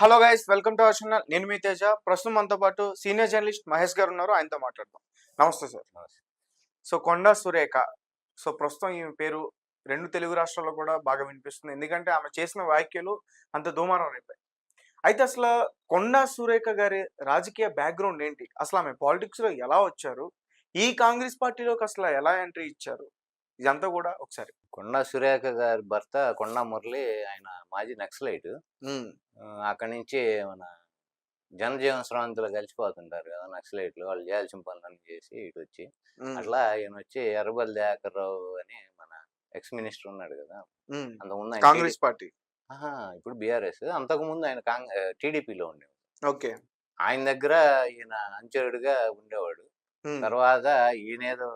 Hello guys welcome to our channel. నేను మీ తేజ. ప్రస్తుతం మనతో పాటు సీనియర్ జర్నలిస్ట్ మహేష్ గారు ఉన్నారు. ఆయనతో మాట్లాడదాం. నమస్తే sir. So Konda Surekha. So ప్రస్తుతం ఈమె పేరు రెండు తెలుగు రాష్ట్రాల్లో కూడా బాగా వినిపిస్తుంది. ఎందుకంటే ఆమె చేసిన వ్యాఖ్యలు అంత దుమారం రేపాయి అయితే అసలు కొండా సురేఖ గారి రాజకీయ బ్యాక్గ్రౌండ్ ఏంటి? అసలు ఆమె పాలిటిక్స్లో ఎలా వచ్చారు? ఈ కాంగ్రెస్ పార్టీలోకి అసలు ఎలా ఎంట్రీ ఇచ్చారు? ఇదంతా కూడా ఒకసారి. కొండా సురేఖ గారి భర్త కొండా మురళి ఆయన మాజీ నక్సలైట్. అక్కడి నుంచి మన జనజీవన శ్రాంతిలో కలిసిపోతుంటారు కదా నక్సలైట్లు. వాళ్ళు చేయాల్సిన పనులన్నీ చేసి ఇటు వచ్చి అట్లా ఈయన వచ్చి ఎర్రబల్లి దయాకర్ రావు అని మన ఎక్స్ మినిస్టర్ ఉన్నాడు కదా. అంతకుముందు ఆయన కాంగ్రెస్ పార్టీ. ఇప్పుడు బీఆర్ఎస్. అంతకుముందు ఆయన కాంగ్ టీడీపీలో ఉండేవాడు. ఓకే. ఆయన దగ్గర ఈయన అంచెడుగా ఉండేవాడు. తర్వాత ఈయనేదో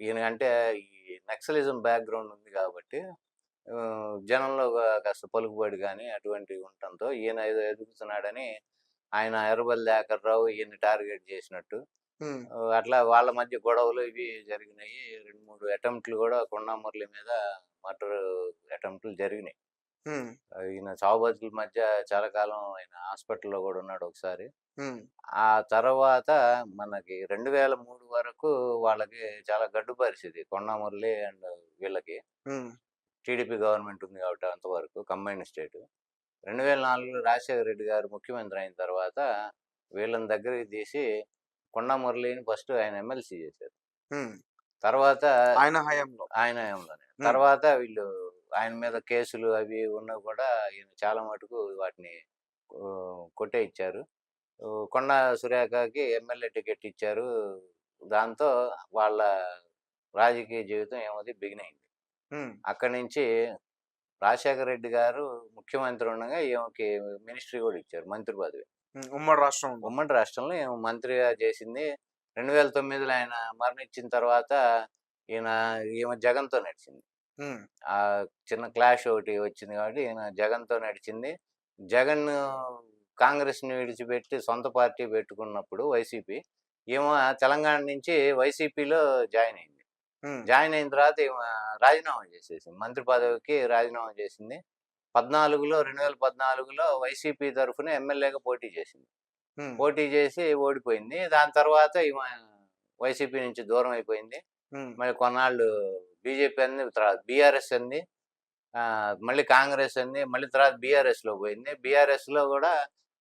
ఈయన అంటే ఈ నక్సలిజం బ్యాక్గ్రౌండ్ ఉంది కాబట్టి జనంలో కాస్త పలుకుబడి కానీ అటువంటివి ఉండటంతో ఈయన ఏదో ఎదుగుతున్నాడని ఆయన ఎర్రబల్లి దాకర్ రావు ఈయన టార్గెట్ చేసినట్టు. అట్లా వాళ్ళ మధ్య గొడవలు ఇవి జరిగినాయి. రెండు మూడు అటెంప్ట్లు కూడా కొండామురళి మీద మర్డర్ అటెంప్ట్లు జరిగినాయి. ఈయన చావు బతుకుల మధ్య చాలా కాలం ఆయన హాస్పిటల్లో కూడా ఉన్నాడు ఒకసారి. ఆ తర్వాత మనకి రెండు వేల మూడు వరకు వాళ్ళకి చాలా గడ్డు పరిస్థితి. కొండామురళి అండ్ వీళ్ళకి టీడీపీ గవర్నమెంట్ ఉంది కాబట్టి అంతవరకు కంబైన్ స్టేట్. రెండు వేల నాలుగులో రాజశేఖర రెడ్డి గారు ముఖ్యమంత్రి అయిన తర్వాత వీళ్ళని దగ్గరికి తీసి కొండామురళిని ఫస్ట్ ఆయన ఎమ్మెల్సీ చేశారు. తర్వాత ఆయన హయాంలో. ఆయన హయాంలోనే. తర్వాత వీళ్ళు ఆయన మీద కేసులు అవి ఉన్నా కూడా ఈయన చాలా మటుకు వాటిని కొట్టే ఇచ్చారు. కొండ సురేఖకి ఎమ్మెల్యే టికెట్ ఇచ్చారు. దాంతో వాళ్ళ రాజకీయ జీవితం ఏమది బిగిన్ అయింది. అక్కడి నుంచి రాజశేఖర రెడ్డి గారు ముఖ్యమంత్రి ఉండగా ఈమెకి మినిస్ట్రీ కూడా ఇచ్చారు మంత్రి పదవి. ఉమ్, ఉమ్మడి రాష్ట్రం ఉమ్మడి రాష్ట్రంలో ఈమె మంత్రిగా చేసింది. రెండు వేల తొమ్మిదిలో ఆయన మరణించిన తర్వాత ఈయన ఈమె జగన్తో నడిచింది. ఆ చిన్న క్లాష్ ఒకటి వచ్చింది కాబట్టి ఈయన జగన్తో నడిచింది. జగన్ కాంగ్రెస్ని విడిచిపెట్టి సొంత పార్టీ పెట్టుకున్నప్పుడు వైసీపీ ఈమె తెలంగాణ నుంచి వైసీపీలో జాయిన్ అయింది. జాయిన్ అయిన తర్వాత ఈమె రాజీనామా చేసేసింది. మంత్రి పదవికి రాజీనామా చేసింది. పద్నాలుగులో రెండు వేల పద్నాలుగులో వైసీపీ తరఫున ఎమ్మెల్యేగా పోటీ చేసింది. పోటీ చేసి ఓడిపోయింది. దాని తర్వాత ఈమె వైసీపీ నుంచి దూరం అయిపోయింది. మళ్ళీ కొన్నాళ్ళు బీజేపీ అంది తర్వాత బీఆర్ఎస్ అంది మళ్ళీ కాంగ్రెస్ అంది మళ్ళీ తర్వాత బీఆర్ఎస్లో పోయింది. బీఆర్ఎస్లో కూడా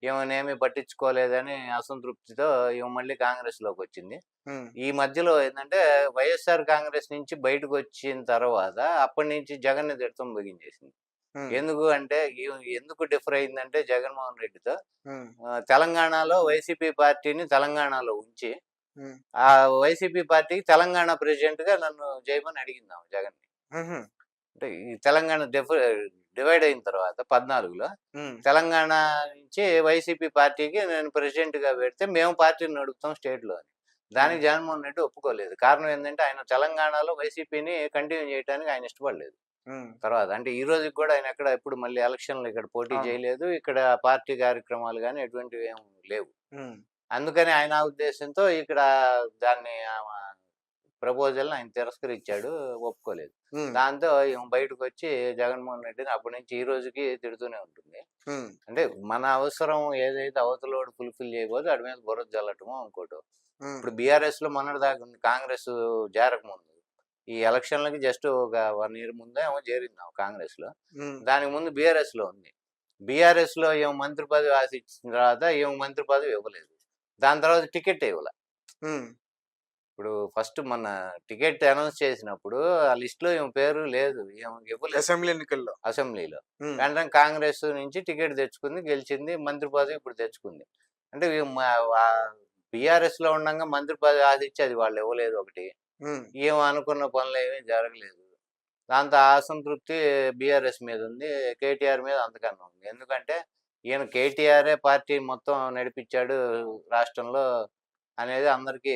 ఈమెనేమి పట్టించుకోలేదని అసంతృప్తితో ఈమె మళ్ళీ కాంగ్రెస్లోకి వచ్చింది ఈ మధ్యలో ఏంటంటే వైఎస్ఆర్ కాంగ్రెస్ నుంచి బయటకు వచ్చిన తర్వాత అప్పటి నుంచి జగన్ తిడతాం బిగించేసింది ఎందుకు అంటే ఎందుకు డిఫర్ అయిందంటే జగన్మోహన్ రెడ్డితో తెలంగాణలో వైసీపీ పార్టీని తెలంగాణలో ఉంచి ఆ వైసీపీ పార్టీకి తెలంగాణ ప్రెసిడెంట్గా నన్ను చేయమని అడిగిందాం జగన్ అంటే ఈ తెలంగాణ డిఫ డివైడ్ అయిన తర్వాత పద్నాలుగులో తెలంగాణ నుంచి వైసీపీ పార్టీకి నేను ప్రెసిడెంట్గా పెడితే మేము పార్టీని నడుపుతాం స్టేట్లో అని. దానికి జగన్మోహన్ రెడ్డి ఒప్పుకోలేదు. కారణం ఏంటంటే ఆయన తెలంగాణలో వైసీపీని కంటిన్యూ చేయడానికి ఆయన ఇష్టపడలేదు. తర్వాత అంటే ఈ రోజుకి కూడా ఆయన ఎక్కడ ఎప్పుడు మళ్ళీ ఎలక్షన్లు ఇక్కడ పోటీ. చేయలేదు. ఇక్కడ పార్టీ కార్యక్రమాలు కానీ ఎటువంటివి ఏం లేవు. అందుకని ఆయన ఉద్దేశంతో ఇక్కడ దాన్ని ప్రపోజల్ ఆయన తిరస్కరించాడు ఒప్పుకోలేదు. దాంతో బయటకు వచ్చి జగన్మోహన్ రెడ్డిని అప్పటి నుంచి ఈ రోజుకి తిడుతూనే ఉంటుంది. అంటే మన అవసరం ఏదైతే అవతలోడు ఫుల్ఫిల్ చేయబోదు వాడి మీద బుర్ర జల్లటమో ఇంకోటో. ఇప్పుడు బీఆర్ఎస్లో మొన్నటి దాకా కాంగ్రెస్ చేరక ముందు ఈ ఎలక్షన్లకి జస్ట్ ఒక వన్ ఇయర్ ముందే ఏమో చేరింది కాంగ్రెస్లో దానికి ముందు బీఆర్ఎస్లో ఉంది. బీఆర్ఎస్లో ఏమో మంత్రి పదవి ఆశించిన తర్వాత ఏమో మంత్రి పదవి ఇవ్వలేదు. దాని తర్వాత టికెట్ ఇవ్వలే. ఇప్పుడు ఫస్ట్ మన టికెట్ అనౌన్స్ చేసినప్పుడు ఆ లిస్ట్లో ఏం పేరు లేదు. ఇవ్వలేదు అసెంబ్లీ ఎన్నికల్లో. అసెంబ్లీలో. వెంటనే కాంగ్రెస్ నుంచి టికెట్ తెచ్చుకుంది గెలిచింది మంత్రి పదవి ఇప్పుడు తెచ్చుకుంది. అంటే బీఆర్ఎస్లో ఉండగా మంత్రి పదవి ఆశించి అది వాళ్ళు ఇవ్వలేదు ఒకటి. ఏం అనుకున్న పనులు ఏమీ జరగలేదు. దాంతో అసంతృప్తి బీఆర్ఎస్ మీద ఉంది కేటీఆర్ మీద అంతకన్నా ఉంది. ఎందుకంటే ఈయన కేటీఆరే పార్టీ మొత్తం నడిపించాడు రాష్ట్రంలో అనేది అందరికీ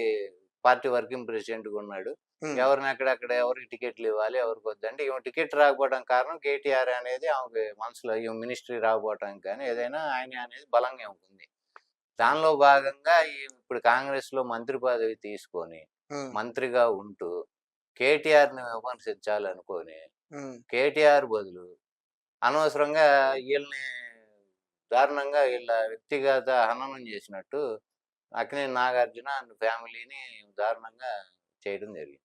పార్టీ వర్కింగ్ ప్రెసిడెంట్గా ఉన్నాడు. ఉమ్, ఎవరిని ఎక్కడెక్కడ ఎవరికి టికెట్లు ఇవ్వాలి ఎవరికి వద్దు అంటే ఈమె టికెట్ రాకపోవడం కారణం కేటీఆర్ అనేది ఆమెకి మనసులో ఈమె మినిస్ట్రీ రాకపోవడానికి కానీ ఏదైనా ఆయన అనేది బలంగా ఉంటుంది. దానిలో భాగంగా ఈ ఇప్పుడు కాంగ్రెస్లో మంత్రి పదవి తీసుకొని మంత్రిగా ఉంటూ కేటీఆర్ని విమర్శించాలనుకొని కేటీఆర్ బదులు అనవసరంగా వీళ్ళని దారుణంగా వీళ్ళ వ్యక్తిగత హననం చేసినట్టు అక్కినేని నాగార్జున అండ్ ఫ్యామిలీని దారుణంగా చేయడం జరిగింది.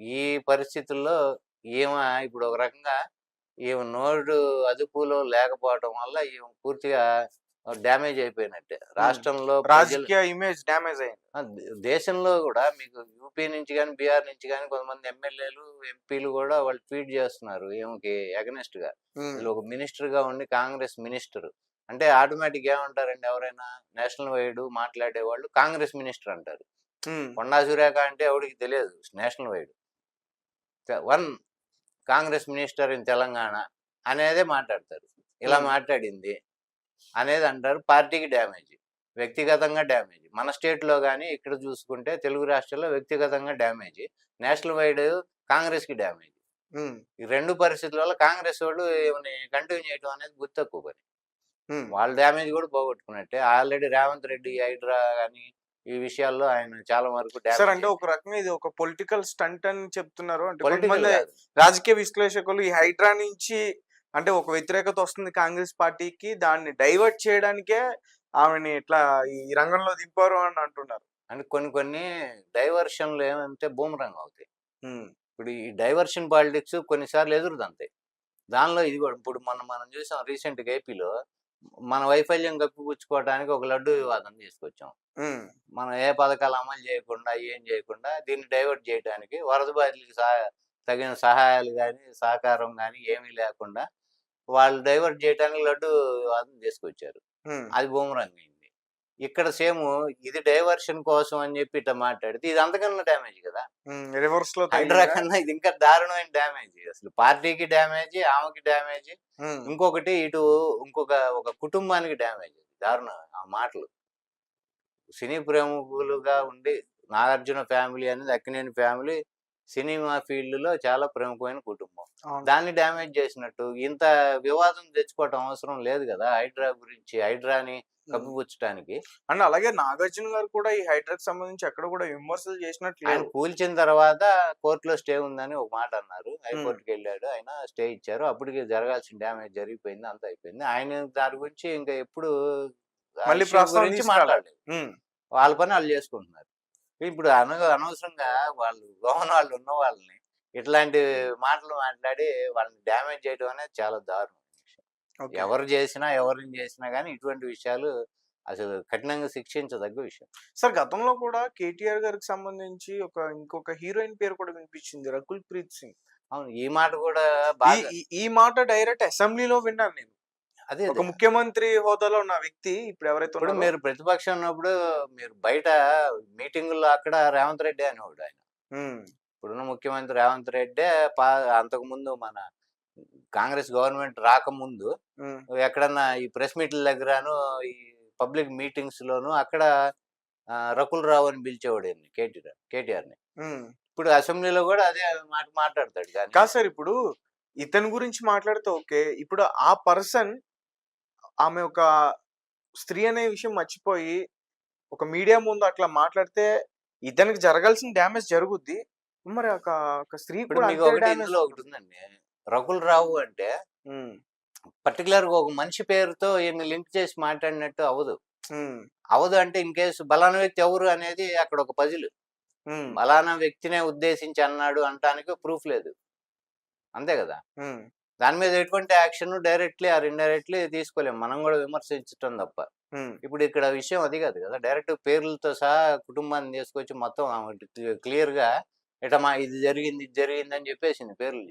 ఈ- పరిస్థితుల్లో ఈమె ఇప్పుడు ఒక రకంగా ఈమె నోడు అదుపులో లేకపోవడం వల్ల ఈమె పూర్తిగా డ్యామేజ్ అయిపోయినట్టే. రాష్ట్రంలో రాజకీయ ఇమేజ్ డ్యామేజ్ అయింది. దేశంలో కూడా మీకు యూపీ నుంచి కానీ బీహార్ నుంచి కానీ కొంతమంది ఎమ్మెల్యేలు ఎంపీలు కూడా వాళ్ళు ట్వీట్ చేస్తున్నారు ఏమికి అగనెస్ట్గా ఒక మినిస్టర్గా ఉండి కాంగ్రెస్ మినిస్టర్. అంటే ఆటోమేటిక్ ఏమంటారండి ఎవరైనా నేషనల్ వైడ్ మాట్లాడే వాళ్ళు కాంగ్రెస్ మినిస్టర్ అంటారు. కొండా సురేఖ అంటే ఎవరికి తెలియదు national wide. One Congress minister in Telangana అనేదే మాట్లాడతారు. ఇలా. మాట్లాడింది అనేది అంటారు పార్టీకి డ్యామేజ్ వ్యక్తిగతంగా డ్యామేజ్. మన స్టేట్లో కానీ ఇక్కడ చూసుకుంటే తెలుగు రాష్ట్రాల్లో వ్యక్తిగతంగా డ్యామేజ్. నేషనల్ వైడ్ కాంగ్రెస్కి డ్యామేజ్ ఈ రెండు పరిస్థితుల వల్ల కాంగ్రెస్ వాళ్ళు కంటిన్యూ చేయడం అనేది గుర్తు తక్కువ పని. వాళ్ళ డ్యామేజ్ కూడా పోగొట్టుకున్నట్టే. ఆల్రెడీ రేవంత్ రెడ్డి హైడ్రా కానీ ఈ విషయాల్లో ఆయన చాలా వరకు సార్ అంటే ఒక రకంగా ఇది ఒక పొలిటికల్ స్టంట్ అని చెప్తున్నారు. అంటే రాజకీయ విశ్లేషకులు ఈ హైడ్రా నుంచి అంటే ఒక వ్యతిరేకత వస్తుంది కాంగ్రెస్ పార్టీకి దాన్ని డైవర్ట్ చేయడానికే ఆమెని ఇట్లా ఈ రంగంలో దింపారు అని అంటున్నారు. అంటే కొన్ని కొన్ని డైవర్షన్లు ఏమంటే బూమరంగ్ అవుతాయి. ఇప్పుడు ఈ డైవర్షన్ పాలిటిక్స్ కొన్నిసార్లు ఎదురుదంతాయి దానిలో ఇది కూడా ఇప్పుడు మనం మనం చూసాం రీసెంట్గా ఏపీలో మన వైఫల్యం కప్పిపుచ్చుకోవడానికి ఒక లడ్డు వివాదం తీసుకొచ్చాం. మనం ఏ పథకాలు అమలు చేయకుండా ఏం చేయకుండా దీన్ని డైవర్ట్ చేయడానికి వరద బాధితులకి తగిన సహాయాలు కానీ సహకారం కానీ ఏమీ లేకుండా వాళ్ళు డైవర్ట్ చేయడానికి లడ్డు వివాదం తీసుకొచ్చారు. అది బూమరంగ్ ఇక్కడ సేమ్ ఇది డైవర్షన్ కోసం అని చెప్పి ఇట్లా మాట్లాడితే ఇది అంతకన్నా డ్యామేజ్ కదా. రివర్స్లో హైడ్రా? కన్నా ఇది ఇంకా దారుణమైన డ్యామేజ్. అసలు పార్టీకి డ్యామేజ్ ఆమెకి డ్యామేజ్ ఇంకొకటి ఇటు ఇంకొక ఒక కుటుంబానికి డ్యామేజ్ దారుణం ఆ మాటలు. సినీ ప్రముఖులుగా ఉండి నాగార్జున ఫ్యామిలీ అనేది అక్కినేని ఫ్యామిలీ సినిమా ఫీల్డ్లో చాలా ప్రముఖమైన కుటుంబం. దాన్ని డ్యామేజ్ చేసినట్టు ఇంత వివాదం తెచ్చుకోవటం అవసరం లేదు కదా హైడ్రా గురించి హైడ్రాని కప్పిపుచ్చడానికి అండ్ అలాగే నాగార్జున గారు కూడా ఈ హైడ్రాకి సంబంధించి ఎక్కడ కూడా విమర్శలు చేసినట్లు ఆయన. కూల్చిన తర్వాత కోర్టులో స్టే ఉందని ఒక మాట అన్నారు. హైకోర్టుకి వెళ్ళాడు ఆయన స్టే ఇచ్చారు. అప్పటికి జరగాల్సిన డ్యామేజ్ జరిగిపోయింది అంత అయిపోయింది. ఆయన దాని గురించి ఇంకా ఎప్పుడు మళ్ళీ గురించి. మాట్లాడలేదు. వాళ్ళ పని వాళ్ళు చేసుకుంటున్నారు. ఇప్పుడు అన అనవసరంగా వాళ్ళు గోవన వాళ్ళు ఉన్న వాళ్ళని ఇట్లాంటి మాటలు మాట్లాడి వాళ్ళని డ్యామేజ్ చేయడం అనేది చాలా దారుణం. ఎవరు చేసినా ఎవరిని చేసినా కానీ ఇటువంటి విషయాలు అసలు కఠినంగా శిక్షించదగ్గ విషయం. సార్ గతంలో కూడా కేటీఆర్ గారికి సంబంధించి ఒక ఇంకొక హీరోయిన్ పేరు కూడా వినిపించింది రకుల్ ప్రీత్ సింగ్. అవును. ఈ మాట కూడా ఈ మాట డైరెక్ట్ అసెంబ్లీలో విన్నాను నేను. అదే ఒక ముఖ్యమంత్రి హోదాలో ఉన్న వ్యక్తి ఇప్పుడు ఎవరైతే ఇప్పుడు మీరు ప్రతిపక్షం ఉన్నప్పుడు మీరు బయట మీటింగుల్లో అక్కడ రేవంత్ రెడ్డి అనేవాడు ఆయన. ఇప్పుడున్న ముఖ్యమంత్రి రేవంత్ రెడ్డి పా అంతకు ముందు మన కాంగ్రెస్ గవర్నమెంట్ రాకముందు ఎక్కడన్నా ఈ ప్రెస్ మీట్ల దగ్గరను ఈ పబ్లిక్ మీటింగ్స్ లోను అక్కడ రకుల్ రావు అని పిలిచేవాడు కేటీఆర్ కేటీఆర్ని. ఇప్పుడు అసెంబ్లీలో కూడా అదే మాట మాట్లాడతాడు కాదు సార్ ఇప్పుడు ఇతని గురించి మాట్లాడితే ఓకే. ఇప్పుడు ఆ పర్సన్ ఆమె ఒక స్త్రీ అనే విషయం మర్చిపోయి ఒక మీడియా ముందు అట్లా మాట్లాడితే ఇతనికి జరగాల్సిన డ్యామేజ్ జరుగుద్ది. మరి ఒక ఒక స్త్రీ కూడా ఒకటి ఉందండి. రకుల్ రావు అంటే పర్టికులర్గా ఒక మనిషి పేరుతో ఈయన్ని లింక్ చేసి మాట్లాడినట్టు అవదు అవదు అంటే ఇన్ కేసు బలానా వ్యక్తి ఎవరు అనేది అక్కడ ఒక పజిల్. బలానా వ్యక్తినే ఉద్దేశించి అన్నాడు అంటానికి ప్రూఫ్ లేదు. అంతే కదా? దాని మీద ఎటువంటి యాక్షన్ డైరెక్ట్లీ ఆర్ ఇండైరెక్ట్లీ తీసుకోలేము. మనం కూడా విమర్శించటం తప్ప. ఇప్పుడు ఇక్కడ విషయం అది కాదు కదా! డైరెక్ట్ పేర్లతో సహా కుటుంబాన్ని తీసుకొచ్చి మొత్తం క్లియర్గా ఇట మా ఇది జరిగింది ఇది జరిగింది అని చెప్పేసింది పేర్లు